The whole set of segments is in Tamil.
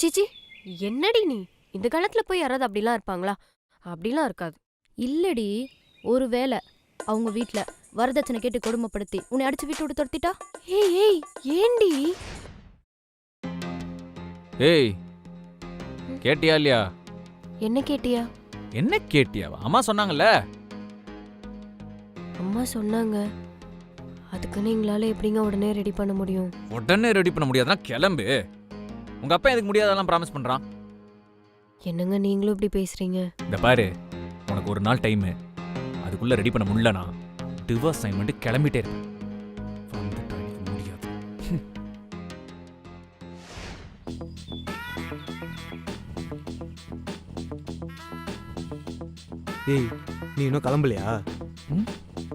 சீச்சி. என்னடி நீ? இந்த காலத்துல போய் யாராவது அப்படிலாம் இருப்பாங்களா? அப்படிலாம் இருக்காது. இல்லடி ஒருவேளை அவங்க வீட்ல வரதட்சணை கேட்டு கொடுமைப்படுத்தி உன்னை அடிச்சு வீட்டு விட்டு துரத்திட்டா? ஏய் ஏய் ஏண்டி ஏய் கேட்டியா இல்லையா? என்ன கேட்டியா? என்ன கேட்டியாவா அம்மா சொன்னாங்கல்ல? அம்மா சொன்னாங்க. அதுக்குன்னு எங்களால எப்படிங்க உடனே ரெடி பண்ண முடியும்? உடனே ரெடி பண்ண முடியாதுன்னா கிளம்பு. உங்க அப்பா எதுக்கு முடியாதெல்லாம் ப்ராமிஸ் பண்றான்? என்னங்க நீங்களும் இப்படி பேசுறீங்க? இந்த பாரு உனக்கு ஒரு நாள் டைம் அதுக்குள்ள ரெடி பண்ண முடியலனா டிவோர்ஸ் சைன் பண்ணிட்டு கிளம்பிட்டே இருப்பேன். ஏய் நீ இன்னும் கிளம்பலையா?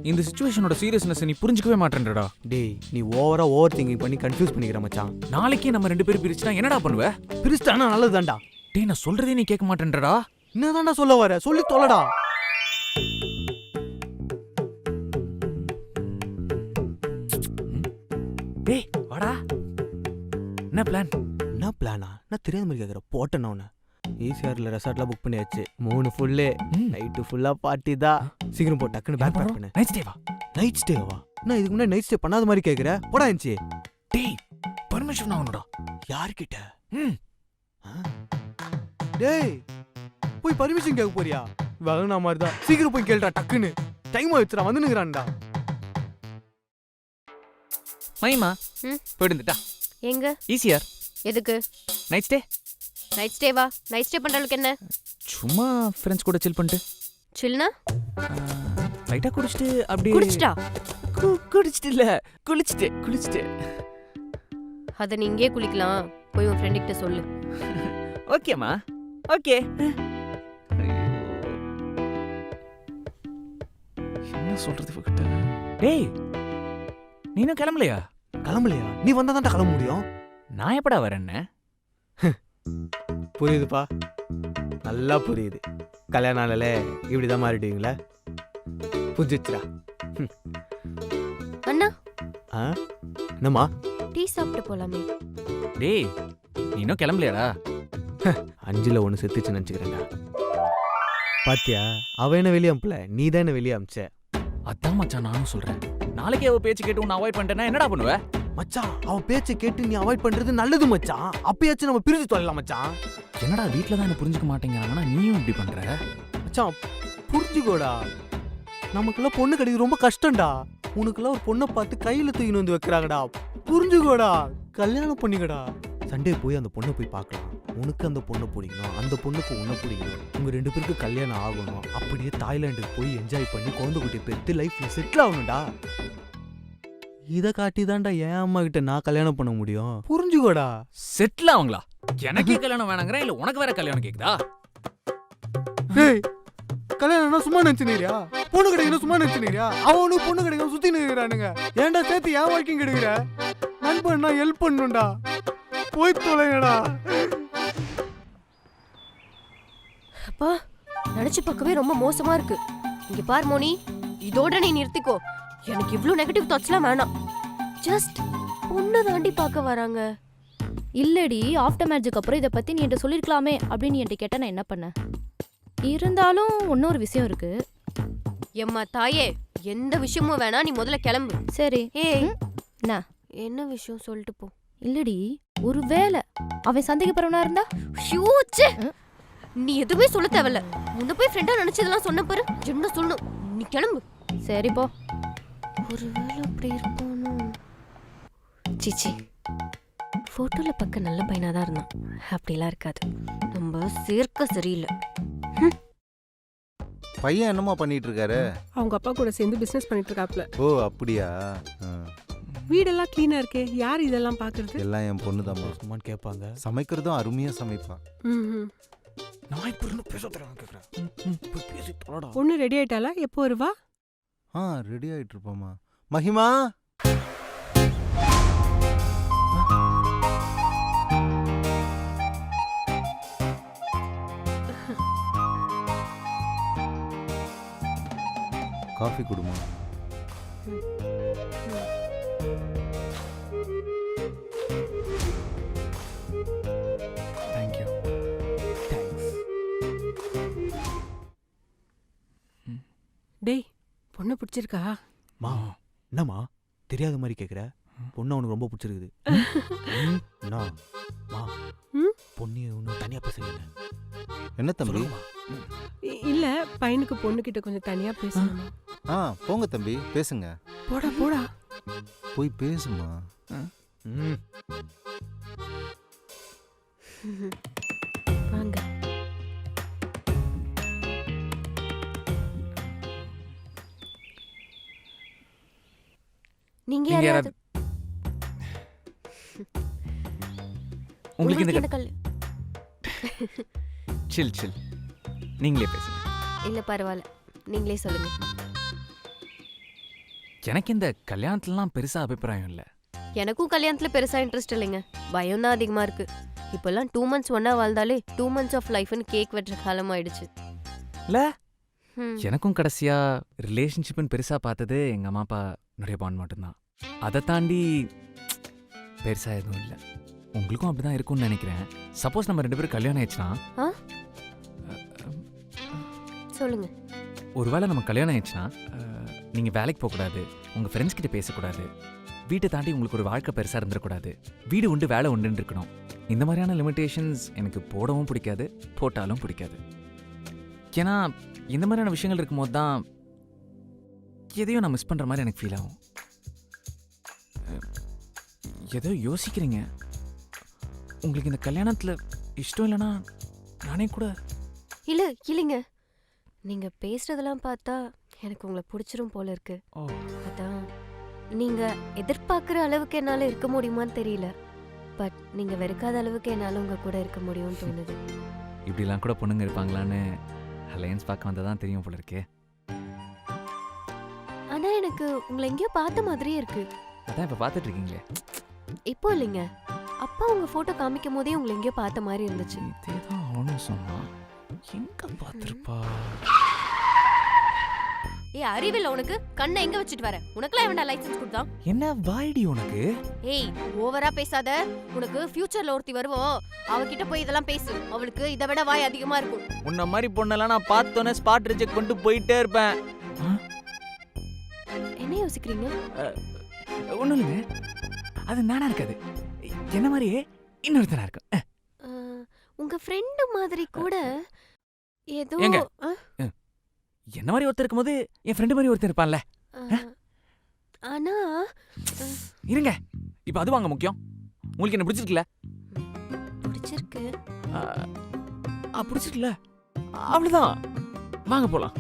இந்த சுச்சுவேஷனோட சீரியஸ்னஸ் நீ புரிஞ்சுக்கவே மாட்டேன்றடா. டேய் நீ ஓவரா ஓவர் திங்கிங் பண்ணி கன்ஃபியூஸ் பண்ணிக்கிற மச்சான். நாளைக்கே நம்ம ரெண்டு பேரும் பிரிச்சுனா என்னடா பண்ணுவ? பிரிஸ்டானா நல்லதுதான்டா. டேய் நான் சொல்றதே நீ கேட்க மாட்டேன்றடா. என்னதான்டா சொல்ல வர? சொல்லி தொலைடா. டேய் வாடா. என்ன பிளான் என்ன பிளானா நான் தெரியாத மாதிரி கேட்குற போட்டேன் உன்னை. ஈசிஆர்ல ரெசார்ட்லாம் புக் பண்ணியாச்சு. மூணு ஃபுல்லு நைட்டு ஃபுல்லா பார்ட்டி தான் சீக்கிரம் போ டக்குன்னு பேக் பேக் பண்ணு. நைட் ஸ்டேவா நைட் ஸ்டேவா நான் இதுக்கு முன்னாடி நைட் ஸ்டே பண்ணாத மாதிரி கேட்குற போடா இருந்துச்சு டேய் பர்மிஷன் ஆகணும்டா யார்கிட்ட? ம்? டேய் போய் பர்மிஷன் கேட்க போறியா? வகனா மாதிரி தான் சீக்கிரம் போய் கேளுடா டக்குன்னு. டைம் ஆயிடுச்சுடா வந்து நிக்கிறான்டா மைமா ம்? போயிடுந்துட்டா எங்க? ஈஸியார் எதுக்கு? நைட் ஸ்டே நைட் ஸ்டேவா நைட் ஸ்டே பண்றதுக்கு என்ன? சும்மா ஃப்ரெண்ட்ஸ் கூட சில் பண்ணிட்டு. சில்னா லைட்டா குடிச்சிட்டு அப்படியே குடிச்சிட்டா? கு- குடிச்சிட்டு இல்ல. குளிச்சிட்டு குளிச்சிட்டு. அத நீ இங்கே குளிக்கலாம். போய் உன் ஃப்ரெண்ட் கிட்ட சொல்லு. ஓகேம்மா ஓகே என்ன சொல்றது இவகிட்ட? டேய் நீ இன்னும் கிளம்பலையா? கிளம்பலையா? நீ வந்தா தான்டா கிளம்ப முடியும். நான் எப்படா வரேன்னு? புரியுதுப்பா. நல்லா புரியுது. கல்யாண நாளில் இப்படிதான் மாறிடுவீங்களா? புரிஞ்சிச்சுடா அண்ணா. ஆ? என்னம்மா? டீ சாப்பிட்டு போலாமே. டேய் நீ இன்னும் கிளம்பலையாடா? அஞ்சுல ஒன்று செத்துச்சு நினச்சிக்கிறேன்டா. பாத்தியா அவ என்ன வெளியே அனுப்பல? நீ தான் என்ன வெளியே அமிச்ச அதான் மச்சான் நானும் சொல்றேன். நாளைக்கே அவ பேச்சு கேட்டு உன்னை அவாய்ட் பண்ணிட்டேன்னா என்னடா பண்ணுவ? மச்சான் அவ பேச்சை கேட்டு நீ அவாய்ட் பண்றது நல்லது மச்சான். அப்பயாச்சும் நம்ம பிரிஞ்சு தொலைலாம் மச்சான். என்னடா வீட்ல தான் என்ன புரிஞ்சுக்க மாட்டேங்கிறாங்கன்னா நீயும் இப்படி பண்ற? மச்சான் புரிஞ்சுக்கோடா. நமக்கெல்லாம் பொண்ணு கிடைக்கிறது ரொம்ப கஷ்டம்டா. உனக்கெல்லாம் ஒரு பொண்ணை பார்த்து கையில தூக்கின்னு வந்து வைக்கிறாங்கடா. புரிஞ்சுக்கோடா. கல்யாணம் பண்ணிக்கடா. சண்டே போய் அந்த பொண்ணை போய் பார்க்கலாம். உனக்கு அந்த பொண்ணை பிடிக்கணும் அந்த பொண்ணுக்கு உன்னை பிடிக்கணும். உங்க ரெண்டு பேருக்கு கல்யாணம் ஆகணும். அப்படியே தாய்லாந்துக்கு போய் என்ஜாய் பண்ணி குழந்தை குட்டியை பெற்று லைஃப்ல செட்டில் ஆகணும்டா. இதை காட்டி தான்டா என் அம்மா கிட்ட நான் கல்யாணம் பண்ண முடியும். புரிஞ்சுக்கோடா. செட்டில் ஆவங்களா? எனக்கே கல்யாணம் வேணாங்கிறேன் இல்ல உனக்கு வேற கல்யாணம் கேக்குதா? டேய் கல்யாணம்னா சும்மா நினைச்சுனியா பொண்ணு கிடைக்கணும் சும்மா நினைச்சுனியா அவனும் பொண்ணு கிடைக்கணும் சுத்தி நிற்கிறானுங்க ஏன்டா சேர்த்து ஏன் வாழ்க்கையும் கெடுக்கிற? நண்பன்னா ஹெல்ப் பண்ணுண்டா போய் தொலைங்கடா. அப்பா நினைச்சு பார்க்கவே ரொம்ப மோசமா இருக்கு. இங்க பார் மோனி இதோட நீ நிறுத்திக்கோ. எனக்கு இவ்ளோ நெகட்டிவ் தாட்ஸ்லாம் வேணாம். ஜஸ்ட் பொண்ணை தாண்டி பார்க்க வராங்க. இல்லடி ஆஃப்டர் மேரேஜுக்கு அப்புறம் இதை பத்தி நீ என்கிட்ட சொல்லிருக்கலாமே அப்படின்னு என்கிட்ட கேட்டா நான் என்ன பண்ணேன்? இருந்தாலும் இன்னொரு விஷயம் இருக்கு. எம்மா தாயே எந்த விஷயமும் வேணா நீ முதல்ல கிளம்பு. சரி. ஏய். என்ன? என்ன விஷயம் சொல்லிட்டு போ. இல்லடி ஒருவேளை அவன் சந்தேகப்படுறவனா இருந்தா? ஹியூச்சே. நீ எதுவுமே சொல்ல தேவையில்ல. முன்ன போய் ஃப்ரெண்டா நினைச்சதெல்லாம் சொன்ன பாரு என்ன சொல்லணும்? நீ கிளம்பு. சரி போ. ஒருவேளை அப்படி இருப்பானோ? சிச்சி போட்டோல பார்க்க நல்ல பையனா தான் இருந்தான். அப்படிலாம் இருக்காது. நம்ம சேர்க்க சரியில்லை. பையன் என்னமா பண்ணிட்டு இருக்காரு அவங்க அப்பா கூட சேர்ந்து பிசினஸ் பண்ணிட்டு இருக்காப்ல ஓ அப்படியா? ஆ, வீடெல்லாம் கிளீனா இருக்கே. யார் இதெல்லாம் பாக்குறது எல்லாம் என் பொண்ணு தாம்மா சும்மான்னு கேட்பாங்க. சமைக்கிறதும் அருமையா சமைப்பா ம்ஹும். நான் இப்ப இருந்து பேச தரேன் கேக்குறேன். பொண்ணு ரெடி ஆயிட்டாளா? எப்போ வருவா? ஆ ரெடி ஆயிட்டு இருப்பாமா மகிமா! காஃபி கொடுமா? தேங்க்யூ தேங்க்ஸ் டேய் பொண்ணு பிடிச்சிருக்கா? மா என்னம்மா? தெரியாத மாதிரி கேட்குற பொண்ணு அவனுக்கு ரொம்ப பிடிச்சிருக்குது. ம், மா ம்? பொண்ணு இன்னும் தனியாக பேசுறீங்க என்ன? தம்பி? சொல்லுங்கம்மா. இல்ல பையனுக்கு பொண்ணுகிட்ட கொஞ்சம் தனியா பேசணும்? ஆ போங்க தம்பி பேசுங்க. போடா போடா. போய் பேசுமா ம். வாங்க. நீங்க நீங்க யாராவது உங்களுக்கு இந்த என்ன கல் சில் சில். நீங்களே பேசுங்க. இல்ல பரவாயில்ல. நீங்களே சொல்லுங்க. எனக்கு இந்த கல்யாணத்துலலாம் பெருசா அபிப்பிராயம் இல்லை. எனக்கும் கல்யாணத்துல பெருசா இன்ட்ரெஸ்ட் இல்லைங்க. பயம் தான் அதிகமா இருக்கு. இப்பெல்லாம் டூ மந்த்ஸ் ஒன்னா வாழ்ந்தாலே டூ மந்த்ஸ் ஆஃப் லைஃப்னு கேக் வெட்டுற காலம் ஆயிடுச்சு. இல்ல? ம். எனக்கும் கடைசியா ரிலேஷன்ஷிப்னு பெருசா பார்த்தது எங்க அம்மா அப்பா நிறைய பாண்ட் மட்டும்தான். அதை தாண்டி பெருசா எதுவும் இல்லை. உங்களுக்கும் அப்படிதான் இருக்கும்னு நினைக்கிறேன். சப்போஸ் நம்ம ரெண்டு பேரும் கல்யாணம் ஆயிடுச்சுன்னா? ஆ? சொல்லுங்க. ஒருவேளை நம்ம கல்யாணம் ஆயிடுச்சுன்னா அஹ், நீங்க வேலைக்கு போகக்கூடாது உங்க ஃப்ரெண்ட்ஸ் கிட்ட பேசக்கூடாது. வீட்டை தாண்டி உங்களுக்கு ஒரு வாழ்க்கை பெருசாக இருந்துடக்கூடாது வீடு உண்டு வேலை உண்டுன்னு இருக்கணும். இந்த மாதிரியான லிமிட்டேஷன்ஸ் எனக்கு போடவும் பிடிக்காது போட்டாலும் பிடிக்காது. ஏன்னா இந்த மாதிரியான விஷயங்கள் இருக்கும்போது தான் எதையும் நான் மிஸ் பண்ணுற மாதிரி எனக்கு ஃபீல் ஆகும். ஏதோ யோசிக்கிறீங்க. உங்களுக்கு இந்த கல்யாணத்தில் இஷ்டம் இல்லைன்னா நானே கூட இல்லை இல்லைங்க. நீங்கள் பேசுறதெல்லாம் பார்த்தா எனக்கு உங்களை பிடிச்சிரும் போல இருக்கு. அதான் நீங்க எதிர்பார்க்குற அளவுக்கு என்னால இருக்க முடியுமான்னு தெரியல. பட் நீங்க வெறுக்காத அளவுக்கு என்னால உங்க கூட இருக்க முடியும்னு தோணுது. இப்படிலாம் கூட பொண்ணுங்க இருப்பாங்களான்னு அலையன்ஸ் பார்க்க வந்தால் தான் தெரியும் போல இருக்கே. ஆனா எனக்கு உங்களை எங்கேயோ பார்த்த மாதிரியே இருக்கு. அதான் இப்போ பார்த்துட்டு இருக்கீங்களே. இப்போ இல்லைங்க. அப்பா உங்க போட்டோ காமிக்கும் போதே உங்களை எங்கேயோ பார்த்த மாதிரி இருந்துச்சு. இதே தான் அவனும் சொன்னான். எங்க பார்த்துருப்பா? ஏய் அறிவில்ல உனக்கு கண்ணை எங்க வச்சுட்டு வர? உனக்குலாம் வேண்டாம் லைசென்ஸ் கொடுத்தான் என்ன வாய்டி உனக்கு? ஏய் ஓவரா பேசாத. உனக்கு ஃபியூச்சர்ல ஒருத்தி வருவோம். அவகிட்ட போய் இதெல்லாம் பேசு. அவளுக்கு இதை விட வாய் அதிகமா இருக்கும். உன்ன மாதிரி பொண்ணெல்லாம் நான் பார்த்தோன்னே ஸ்பாட் ரிஜெக்ட் பண்ணிட்டு போயிட்டே இருப்பேன். என்ன யோசிக்கிறீங்க? ஒன்றும் இல்லைங்க. அது நானா இருக்காது. என்ன மாதிரியே இன்னொருத்தனா இருக்கும் உங்க ஃப்ரெண்டு மாதிரி கூட ஏதோ என்ன மாதிரி ஒருத்தர் இருக்கும்போது என் ஃப்ரெண்டு மாதிரி ஒருத்தர் இருப்பான்ல? ஆ, ஆனா இருங்க. இப்போ அது வாங்க முக்கியம். உங்களுக்கு என்ன பிடிச்சிருக்குல்ல? பிடிச்சிருக்கு. ஆ, ஆ, பிடிச்சிருக்குல்ல? அவ்வளோதான் வாங்க போலாம்.